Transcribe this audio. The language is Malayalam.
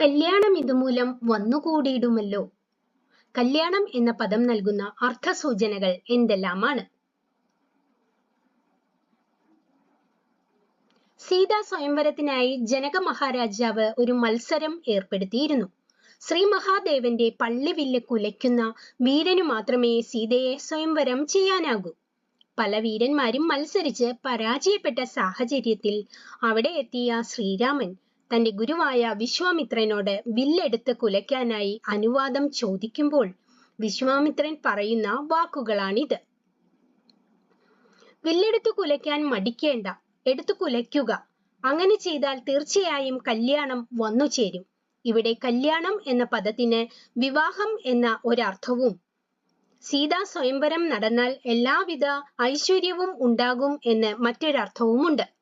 കല്യാണം ഇതുമൂലം വന്നുകൂടിയിടുമല്ലോ. കല്യാണം എന്ന പദം നൽകുന്ന അർത്ഥസൂചനകൾ എന്തെല്ലാമാണ്? സീതാ സ്വയംവരത്തിനായി ജനക മഹാരാജാവ് ഒരു മത്സരം ഏർപ്പെടുത്തിയിരുന്നു. ശ്രീ മഹാദേവന്റെ പള്ളിവില്ല് കുലയ്ക്കുന്ന വീരനു മാത്രമേ സീതയെ സ്വയംവരം ചെയ്യാനാകൂ. പല വീരന്മാരും മത്സരിച്ച് പരാജയപ്പെട്ട സാഹചര്യത്തിൽ അവിടെ എത്തിയ ശ്രീരാമൻ തന്റെ ഗുരുവായ വിശ്വാമിത്രനോട് വില്ലെടുത്ത് കുലയ്ക്കാനായി അനുവാദം ചോദിക്കുമ്പോൾ വിശ്വാമിത്രൻ പറയുന്ന വാക്കുകളാണിത്. വില്ലെടുത്ത് കുലയ്ക്കാൻ മടിക്കേണ്ട എടുത്തു കുലയ്ക്കുക. അങ്ങനെ ചെയ്താൽ തീർച്ചയായും കല്യാണം വന്നു ചേരും. ഇവിടെ കല്യാണം എന്ന പദത്തിന് വിവാഹം എന്ന ഒരർത്ഥവും. സീതാ സ്വയംവരം നടന്നാൽ എല്ലാവിധ ഐശ്വര്യവും ഉണ്ടാകും എന്ന് മറ്റൊരർത്ഥവുമുണ്ട്.